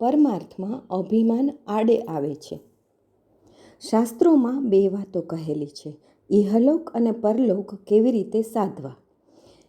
પરમાર્થમાં અભિમાન આડે આવે છે. શાસ્ત્રોમાં બે વાતો કહેલી છે. ઇહલોક અને પરલોક કેવી રીતે સાધવા?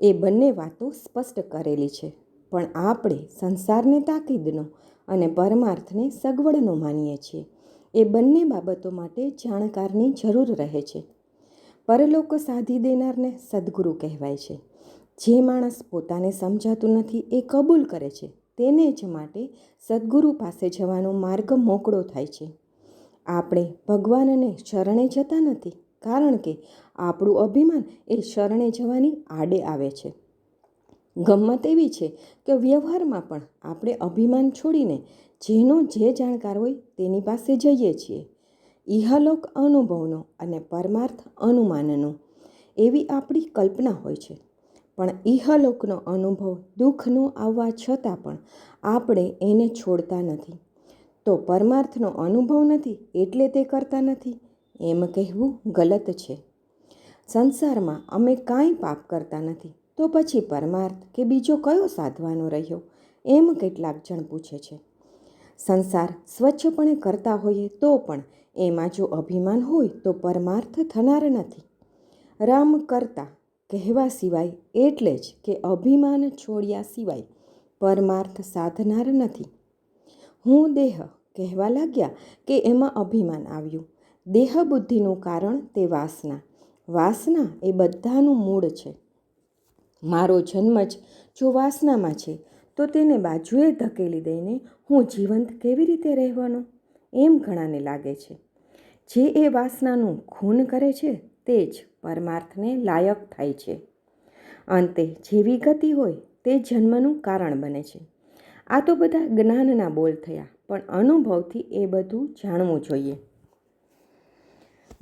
એ બંને વાતો સ્પષ્ટ કરેલી છે. પણ આપણે સંસારને તાકીદનો અને પરમાર્થને સગવડનો માનીએ છીએ. એ બંને બાબતો માટે જાણકારની જરૂર રહે છે. પરલોક સાધી દેનારને સદગુરુ કહેવાય છે. જે માણસ પોતાને સમજાતું નથી એ કબૂલ કરે છે. તેને જ માટે સદગુરુ પાસે જવાનો માર્ગ મોકળો થાય છે. આપણે ભગવાનને શરણે જતા નથી, કારણ કે આપણું અભિમાન એ શરણે જવાની આડે આવે છે. ગમત એવી છે કે વ્યવહારમાં પણ આપણે અભિમાન છોડીને જેનો જે જાણકાર હોય તેની પાસે જઈએ છીએ. ઇહલોક અનુભવનો અને પરમાર્થ અનુમાનનો એવી આપણી કલ્પના હોય છે. પણ ઇહલોકનો અનુભવ દુઃખનો આવવા છતાં પણ આપણે એને છોડતા નથી. તો પરમાર્થનો અનુભવ નથી એટલે તે કરતા નથી એમ કહેવું ગલત છે. સંસારમાં અમે કાંઈ પાપ કરતા નથી. તો પછી પરમાર્થ કે બીજો કયો સાધવાનો રહ્યો? એમ કેટલાક જણ પૂછે છે. સંસાર સ્વચ્છપણે કરતા હોઈએ તો પણ એમાં જો અભિમાન હોય તો પરમાર્થ થનાર નથી. રામ કરતા કહેવા સિવાય એટલે જ કે અભિમાન છોડ્યા સિવાય પરમાર્થ સાધનાર નથી. હું દેહ કહેવા લાગ્યા કે એમાં અભિમાન આવ્યું. દેહ બુદ્ધિનું કારણ તે વાસના. વાસના એ બધાનું મૂળ છે. મારો જન્મ જ જો વાસનામાં છે, તો તેને બાજુએ ધકેલી દઈને હું જીવંત કેવી રીતે રહેવાનો? એમ ઘણાને લાગે છે. જે એ વાસનાનું ખૂન કરે છે તે જ પરમાર્થને લાયક થાય છે. અંતે જેવી ગતિ હોય તે જન્મનું કારણ બને છે. આ તો બધા જ્ઞાનના બોલ થયા, પણ અનુભવથી એ બધું જાણવું જોઈએ.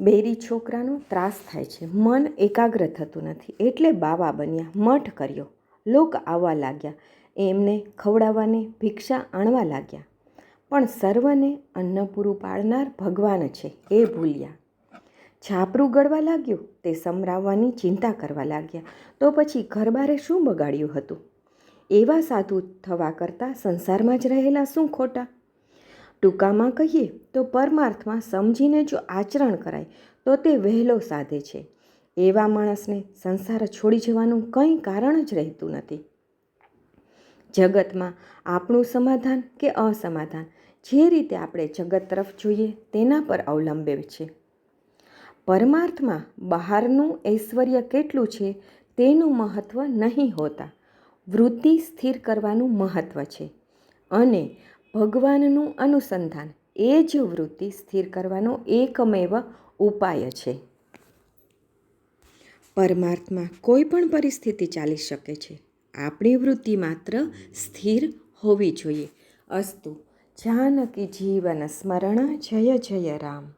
બેરી છોકરાનો ત્રાસ થાય છે. મન એકાગ્ર થતું નથી. એટલે બાવા બન્યા, મઠ કર્યો. લોક આવવા લાગ્યા. એમને ખવડાવવાને ભિક્ષા આણવા લાગ્યા. પણ સર્વને અન્ન પૂરું પાડનાર ભગવાન છે. એ ભૂલ્યા. છાપરું ગળવા લાગ્યું, તે સમરાવવાની ચિંતા કરવા લાગ્યા. તો પછી ઘરબારે શું બગાડ્યું હતું? એવા સાધુ થવા કરતાં સંસારમાં જ રહેલા શું ખોટા? ટૂંકામાં કહીએ તો પરમાર્થમાં સમજીને જો આચરણ કરાય, તો તે વહેલો સાધે છે. એવા માણસને સંસાર છોડી જવાનું કંઈ કારણ જ રહેતું નથી. જગતમાં આપણું સમાધાન કે અસમાધાન? જે રીતે આપણે જગત તરફ જોઈએ, તેના પર અવલંબે છે. પરમાર્થમાં બહારનું ઐશ્વર્ય કેટલું છે તેનું મહત્ત્વ નહીં હોતા. વૃત્તિ સ્થિર કરવાનું મહત્ત્વ છે અને ભગવાનનું અનુસંધાન એ જ વૃત્તિ સ્થિર કરવાનો એકમેવ ઉપાય છે. પરમાર્થમાં કોઈ પણ પરિસ્થિતિ ચાલી શકે છે. આપણી વૃત્તિ માત્ર સ્થિર હોવી જોઈએ. અસ્તુ, જાનકી જીવન સ્મરણ, જય જય રામ.